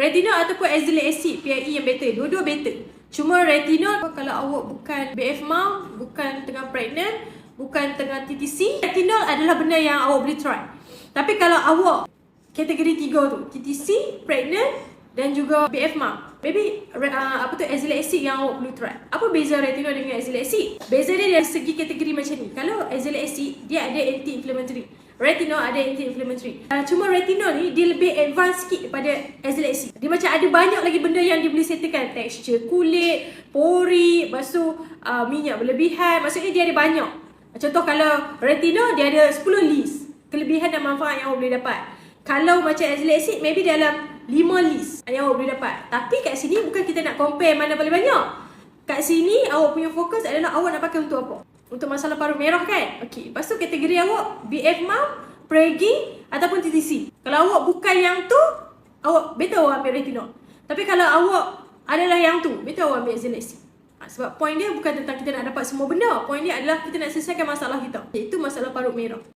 Retinol ataupun azelaic acid PIE yang better. Dua-dua better. Cuma retinol kalau awak bukan BF mom, bukan tengah pregnant, bukan tengah TTC, retinol adalah benda yang awak boleh try. Tapi kalau awak kategori tiga tu, TTC, pregnant dan juga BF mom, maybe uh, apa tu azelaic acid yang awak perlu try. Apa beza retinol dengan azelaic acid? Beza dia dari segi kategori macam ni. Kalau azelaic acid, dia ada anti-inflammatory. Retinol ada anti-inflammatory. Uh, cuma retinol ni dia lebih advance sikit daripada acid. Dia macam ada banyak lagi benda yang dia boleh settlekan. Tekstur kulit, pori, lepas tu uh, minyak berlebihan. Maksudnya dia ada banyak. Contoh kalau retinol dia ada 10 list kelebihan dan manfaat yang awak boleh dapat. Kalau macam acid maybe dalam 5 list yang awak boleh dapat. Tapi kat sini bukan kita nak compare mana paling banyak. Kat sini awak punya fokus adalah awak nak pakai untuk apa? Untuk masalah paru merah kan? Okey. Lepas tu kategori awak BF mom, pregi ataupun TTC. Kalau awak bukan yang tu, awak better awak ambil retinol. Tapi kalau awak adalah yang tu, better awak ambil azelaic ha, Sebab point dia bukan tentang kita nak dapat semua benda. Point dia adalah kita nak selesaikan masalah kita. Iaitu masalah parut merah.